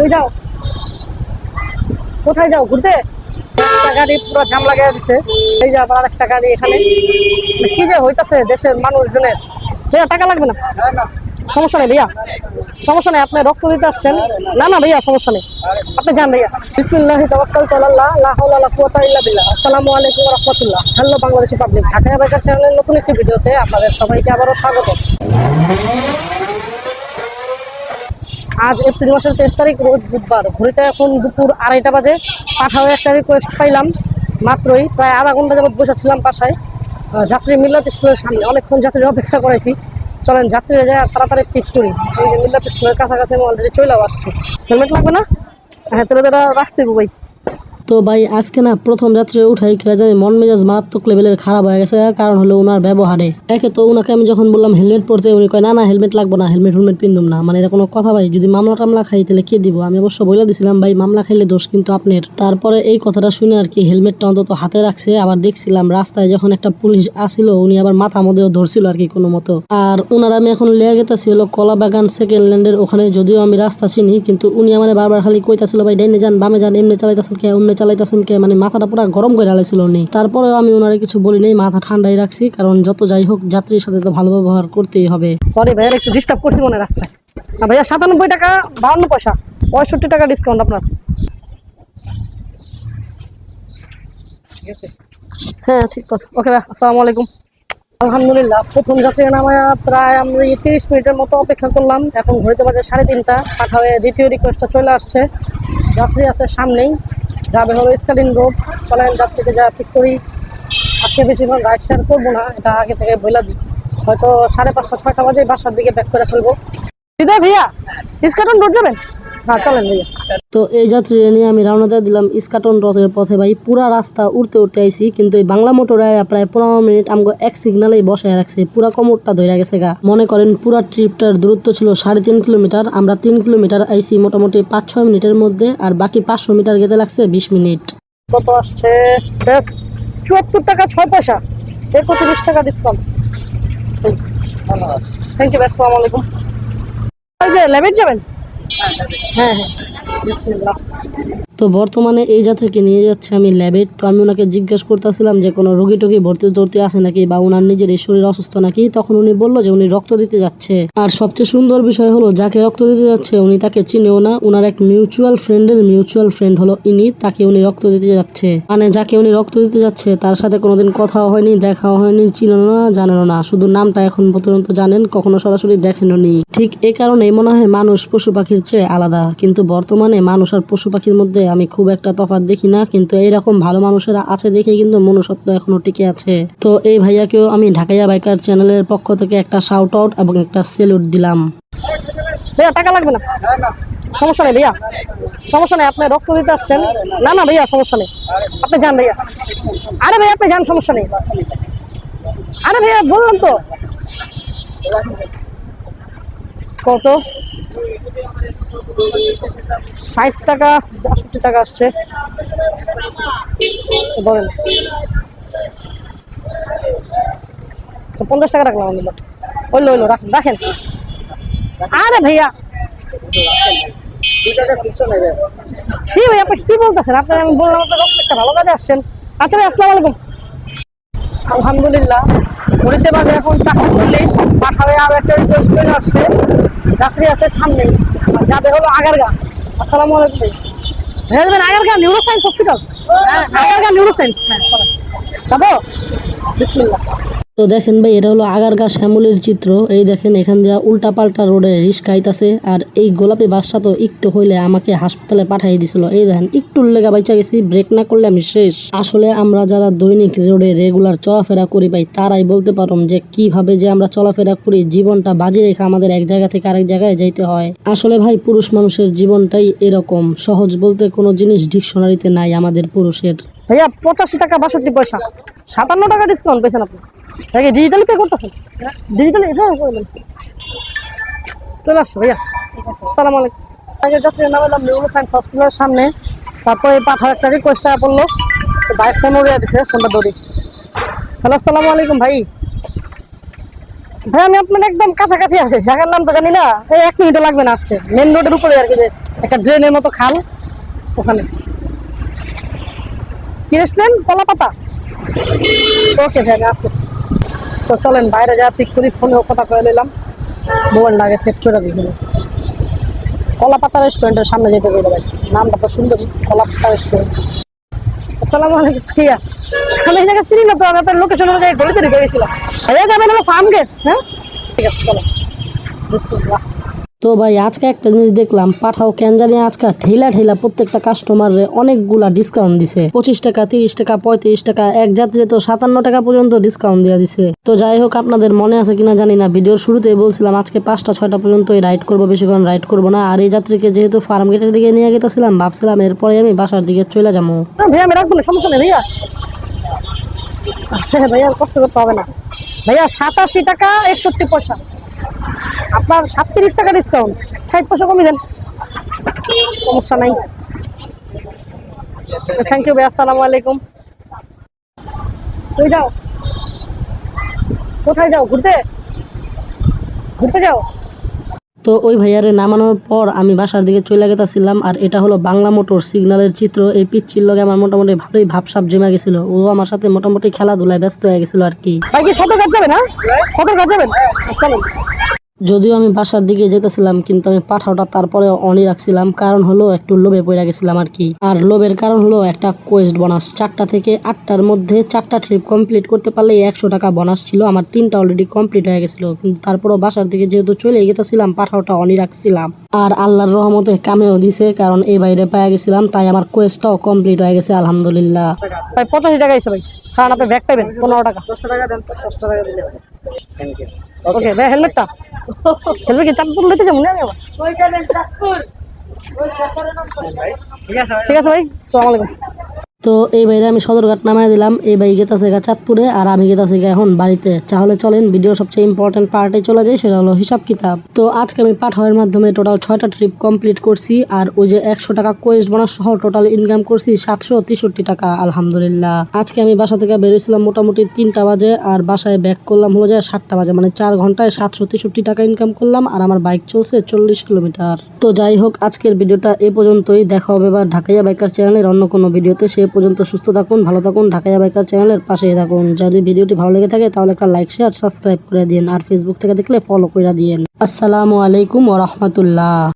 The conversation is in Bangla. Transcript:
তুই যাও? কোথায় যাও, ঘুরতে? গাড়ি পুরো জাম লাগাই দিছে। এই যে আবার আরেকটা গাড়ি এখানে। মানে কি যে হইতাছে দেশের মানুষজনের। ভাইয়া, টাকা লাগবে না? সমস্যা নেই ভাইয়া। সমস্যা নেই, আপনি রক্ত দিতে আসছেন। না না ভাইয়া, সমস্যা নেই। আপনি যান ভাইয়া। বিসমিল্লাহি তাওয়াক্কালতু আলাল্লাহ লা হাওলা ওয়ালা ইল্লা বিল্লাহ। আসসালামু আলাইকুম রাহমাতুল্লাহ। Hello Bangladeshi public Dhaka biker চ্যানেলের নতুন একটি ভিডিওতে আপনাদের সবাইকে আবারও স্বাগত। আজ এপ্রিল মাসের তেইশ তারিখ, রোজ বুধবার। ঘড়িতে এখন দুপুর আড়াইটা বাজে। পাঠাও একটা রিকোয়েস্ট পাইলাম, মাত্রই প্রায় আধা ঘণ্টা যাবৎ বসেছিলাম বাসায়। যাত্রী মিল্লাত স্কুলের সামনে। অনেকক্ষণ যাত্রীর অপেক্ষা করাইছি। চলেন, যাত্রীরা যায় তাড়াতাড়ি পিক করি। এই যে মিল্লাত স্কুলের কাছাকাছি আমি অলরেডি চলেও আসছি। হেলমেট লাগবে না? হ্যাঁ তাহলে তারা রাখতে ভাই। তো ভাই, আজকে না প্রথম রাত্রে উঠাই খেলা যায় মন মেজাজ মারাত্মক লেভেলের খারাপ হয়ে গেছে, কারণ হলো ওনার ব্যবহারে। একে তো ওনাকে আমি যখন বললাম হেলমেট পরতে, উনি কয়, না না, হেলমেট লাগবে না, হেলমেট হেলমেট পিন্দুম না। মানে এটা কোনো কথা ভাই, যদি মামলা টামলা খাই, তাহলে কে দিব? আমি অবশ্য বলে দিছিলাম, ভাই, মামলা খাইলে দোষ কিন্তু আপনার। তারপরে এই কথাটা শুনে আর কি হেলমেটটা অন্তত হাতে রাখছে, আবার দেখছিলাম রাস্তায় যখন একটা পুলিশ আসিল, উনি আবার মাথা মধ্যেও ধরছিল আর কি কোনো মতো। আর ওনার আমি এখন লেগে গেতেছি হলো কলা বাগান সেকেন্ড ল্যান্ডের ওখানে, যদিও আমি রাস্তা চিনি, কিন্তু উনি আমার বারবার খালি কইতাছিল, ভাই, ডাইনে যান, বামে যান, এমনি চালাইতেছেন কে অমনি চালাইতেছেন কে? মানে মাথাটা পুরো গরম করে আলাইছিল উনি। তারপরেও আমি ওনারে কিছু বলি নাই, মাথা ঠান্ডাই রাখছি, কারণ যত যাই হোক যাত্রীর সাথে তো ভালো ব্যবহার করতেই হবে। সরি ভাইয়া, একটু ডিস্টার্ব করছি মনে রাস্তায়। ভাইয়া, সাতানব্বই টাকা বাউন্ন পয়সা। পঁয়ষট্টি টাকা ডিসকাউন্ট আপনার। হ্যাঁ ঠিক আছে। ওকে ভাই আসসালামু আলাইকুম। আলহামদুলিল্লাহ, প্রথম যাত্রী নামায়া প্রায় আমি তিরিশ মিনিটের মতো অপেক্ষা করলাম। এখন ঘড়িতে বাজে সাড়ে তিনটা। পাঠাবে দ্বিতীয় রিকোয়েস্টটা চলে আসছে। যাত্রী আছে সামনেই। যাবে হলো স্কালিন রোড চলেন যে যা পিক করি। আজকে বেশিক্ষণ রাইড শেয়ার করব না, এটা আগে থেকে বইলা দিই। হয়তো সাড়ে পাঁচটা, ছয়টা বাজে বাসার দিকে ব্যাক করে ফেলব। হৃদয় ভাইয়া ইস্কাটন রোড যাবেন? তো এই যাত্রী নিয়ে আমি রওনা দিয়ে দিলাম ইস্কাটন রথের পথে। ভাই পুরা রাস্তা উড়তে উড়তে আইছি কিন্তু এই বাংলা মোটরে প্রায় পনেরো মিনিট আমগো এক সিগনালেই বসায় রাখছে। পুরা কমরটা ধরে গেছে গা। মনে করেন পুরা ট্রিপটার দূরত্ব ছিল সাড়ে তিন কিলোমিটার আমরা তিন কিলোমিটার আইছি মোটামুটি পাঁচ ছয় মিনিটের মধ্যে আর বাকি পাঁচশো মিটার গেতে লাগছে বিশ মিনিট। কত আসছে? চুয়াত্তর টাকা ছয় পয়সা। একত্রিশ টাকা ডিসকাউন্ট থ্যাংক ইউ আসসালামু আলাইকুম। লেবেট যাবেন? হ্যাঁ হ্যাঁ বিসমিল্লাহ তো বর্তমানে এই যাত্রীকে নিয়ে যাচ্ছে আমি ল্যাবেট তো আমি ওনাকে জিজ্ঞেস করতেছিলাম যে কোনো রোগী টোগী ভর্তি টর্তি আছে নাকি বা ওনার নিজের শরীর অসুস্থ নাকি? তখন উনি বলল যে উনি রক্ত দিতে যাচ্ছে। আর সবচেয়ে সুন্দর বিষয় হলো, যাকে রক্ত দিতে যাচ্ছে উনি তাকে চিনেও না। ওনার এক মিউচুয়াল ফ্রেন্ডের মিউচুয়াল ফ্রেন্ড হলো ইনি, তাকে উনি রক্ত দিতে যাচ্ছে। মানে যাকে উনি রক্ত দিতে যাচ্ছে, তার সাথে কোনোদিন কথাও হয়নি, দেখাও হয়নি চিনেও না, জানেনও না। শুধু নামটা এখন পর্যন্ত জানেন, কখনো সরাসরি দেখেনও নি। ঠিক এ কারণেই মনে হয় মানুষ পশু পাখির চেয়ে আলাদা। কিন্তু বর্তমানে মানুষ আর পশু পাখির মধ্যে আমি খুব একটা তফাৎ দেখি না, কিন্তু এইরকম ভালো মানুষেরা আছে দেখে কিন্তু মনুষ্যত্ব এখনও টিকে আছে। তো এই ভাইয়াকেও আমি ঢাকাইয়া বাইকার চ্যানেলের পক্ষ থেকে একটা শাউট আউট এবং একটা সেলুট দিলাম। টাকা লাগবে না? সমস্যা নেই ভাইয়া। সমস্যা নেই, আপনি রক্ত দিতে আসছেন। না না ভাইয়া, সমস্যা নেই। আপনি যান ভাইয়া। আরে ভাইয়া, আপনি যান, সমস্যা নেই। আরে ভাইয়া বললাম তো। কত? ষাট টাকা বাষট্টি টাকা আসছে। ধরেন পঞ্চাশ টাকা রাখলাম আমি হইল হইল রাখেন রাখেন। আরে ভাইয়া। ছি ভাই আপনি কি বলতেছেন? আপনি আমি বললাম আপনার একটা ভালো কাজে আসছেন। আচ্ছা ভাই আসসালামু আলাইকুম। আলহামদুলিল্লাহ। ঘুরিতে বাজে এখন চারটা চল্লিশ পাঠাবে আর একটা রিকোয়েস্ট চলে আসছে। যাত্রী আছে সামনে। আর যাবে হলো আগারগা। আসসালামু আলাইকুম। যাবেন Agargaon neuroscience hospital Agargaon neuroscience হ্যাঁ। যাব? তো দেখেন ভাই এটা হলো আগারগা শ্যামলির চিত্র। এই দেখেন এখান দিয়া উল্টা পাল্টা রোডে রিস্ক আইতাছে। আর এই গোলাপি বাসটা তো একটু হইলে আমাকে হাসপাতালে পাঠিয়ে দিছিল। এই দেখেন একটু লেগা বাইচা গেছি ব্রেক না করলে আমি শেষ। আসলে আমরা যারা দৈনিক রোডে রেগুলার চলাফেরা করি ভাই তারাই বলতে পারুম যে কীভাবে যে আমরা চলাফেরা করি জীবনটা বাজি রেখে আমাদের এক জায়গা থেকে আরেক জায়গায় যাইতে হয়। আসলে ভাই পুরুষ মানুষের জীবনটাই এরকম। সহজ বলতে কোনো জিনিস ডিকশনারিতে নাই আমাদের পুরুষের। ভাইয়া পঁচাশি টাকা বাষট্টি পয়সা। সাতান্ন টাকা ডিসকাউন্ট পেয়েছেন আপনি। নাকি ডিজিটালি পে করতেছেন? ডিজিটালি হ্যাঁ করবেন চলে আসছো ভাইয়া। আসসালামু আলাইকুম। যাত্রী সায়েন্স হসপিটালের সামনে। তারপরে পাঠাও একটা রিকোয়েস্ট পড়ল। তো ভাই ফোনও দিয়ে দিছে ফোনটা দৌড়ি হ্যালো, আসসালামু আলাইকুম ভাই। ভাই, আমি আপনার একদম কাছাকাছি আছি। জায়গার নাম তো জানি না। এই এক মিনিটও লাগবে না আসতে। মেন রোডের উপরে আর কি যে একটা ড্রেনের মতো খাল ওখানে। কি রেস্টুরেন্ট কলা পাতা ওকে, ভাই আমি আসতেছি। তো চলেন, বাইরে যা পিক করি ফোনেও কথা কয়ে নিলাম মোবাইলটা আগে সেট করে দিই কলা পাতা রেস্টুরেন্টের সামনে যেতে বলে ভাই। নামটা তো সুন্দরী কলা পাতা রেস্টুরেন্ট আসসালামু আলাইকুম ঠিক আমি এই জায়গায় চিনি না তো, আমি আপনার লোকেশন অনুযায়ী গলিতে ঢুকে গেছিলাম ভাইয়া যাবেন আমার ফার্ম গেট হ্যাঁ? ঠিক আছে, চলো। বিসমিল্লাহ তো ভাই, আজকে একটা জিনিস দেখলাম, পাঠাও কেন জানি আজকে ঠেলা ঠেলা প্রত্যেকটা কাস্টমারে অনেকগুলা ডিসকাউন্ট দিছে। পঁচিশ টাকা, তিরিশ টাকা, পঁয়ত্রিশ টাকা, এক যাত্রী তো সাতান্ন টাকা পর্যন্ত ডিসকাউন্ট দিয়ে দিছে। তো যাই হোক, আপনাদের মনে আছে কিনা জানি না, ভিডিওর শুরুতেই বলছিলাম, আজকে পাঁচটা, ছয়টা পর্যন্ত রাইড করব বেশিক্ষণ রাইড করব না। আর এই যাত্রীকে যেহেতু ফার্ম গেটের দিকে নিয়ে গেছিলাম ভাবছিলাম এরপরে আমি বাসার দিকে চলে যাব। সমস্যা নেই ভাইয়া। হ্যাঁ ভাইয়া কষ্ট করতে হবে না। ভাইয়া, সাতাশি টাকা, একষট্টি পয়সা। আপনার সাতত্রিশ টাকা ডিসকাউন্ট ষাট পয়সা কমে দেন। সমস্যা নাই। থ্যাংক ইউ ভাই আসসালামু আলাইকুম। কই যাও? কোথায় যাও? ঘুরতে? ঘুরতে যাও? তো ওই ভাইয়ারে নামানোর পর আমি বাসার দিকে চলে গেছিলাম আর এটা হলো বাংলা মোটর সিগন্যালের চিত্র। এই পিচ্ছির লগে আমার মোটামুটি ভালোই ভাবসাপ জমে গেছিল। ও আমার সাথে মোটামুটি খেলাধুলায় ব্যস্ত হয়ে গেছিল আর কি। ভাই কি সদর কাজ যাবেন হ্যাঁ? সদর কাজ যাবেন? চলেন। যদিও আমি বাসার দিকে যেতেছিলাম কিন্তু আমি পাঠাওটা তারপরে অনই রাখছিলাম। কারণ হলো একটু লোভে পড়ে গেছিলাম আর কি। আর লোভের কারণ হলো একটা কোয়েস্ট বোনাস চারটা থেকে আটটার মধ্যে চারটা ট্রিপ কমপ্লিট করতে পারলে একশো টাকা বোনাস ছিল। আমার তিনটা অলরেডি কমপ্লিট হয়ে গেছিল। কিন্তু তারপরও বাসার দিকে যেহেতু চলে গেতেছিলাম পাঠাওটা অনই রাখছিলাম। আর আল্লাহর রহমতে কামেও দিছে কারণ এই বাইরে পেয়ে গেছিলাম তাই আমার কোয়েস্টটাও কমপ্লিট হয়ে গেছে আলহামদুলিল্লাহ। ভাই পঁচাশি টাকা হিসেবে ভাই। কারণ আপনি ব্যাগ পাবেন পনেরো টাকা। দশটা টাকা দেন তো দশটা টাকা থ্যাংক ইউ ওকে ভাই হেলমেটটা হেলমেট কি চাঁদপুর লইতে যাব না ঠিক আছে ঠিক আছে ভাই সালাম আলাইকুম তো এই বাইরে আমি সদরঘাট নামাই দিলাম। এই ভাই গেতাছে গা চাঁদপুরে আর আমি গেতাছি গা এখন বাড়িতে। তাহলে চলেন ভিডিও সবচেয়ে ইম্পর্টেন্ট পার্টে চলে যায় সেটা হলো হিসাব কিতাব। তো আজকে আমি পাঠাওয়ের মাধ্যমে টোটাল ছয়টা ট্রিপ কমপ্লিট করছি আর ওই যে একশো টাকা কোয়েস্ট বোনাস সহ টোটাল ইনকাম করছি সাতশো তেষট্টি টাকা, আলহামদুলিল্লাহ। আজকে আমি বাসা থেকে বেরোছিলাম মোটামুটি তিনটা বাজে আর বাসায় ব্যাক করলাম হলো যায় সাতটা বাজে মানে চার ঘন্টায় সাতশো তেষট্টি টাকা ইনকাম করলাম আর আমার বাইক চলছে চল্লিশ কিলোমিটার তো যাই হোক, আজকের ভিডিওটা এ পর্যন্তই। দেখা হবে বা ঢাকাইয়া বাইকার চ্যানেলের অন্য কোনো ভিডিওতে। সে পর্যন্ত সুস্থ থাকুন, ভালো থাকুন। ঢাকাইয়া বাইকার চ্যানেলের পাশেই থাকুন। যদি ভিডিওটি ভালো লেগে থাকে, তাহলে একটা লাইক শেয়ার সাবস্ক্রাইব করে দিন আর ফেসবুক থেকে দেখলে ফলো করে দিন আসসালামু আলাইকুম ওরহমতুল্লাহ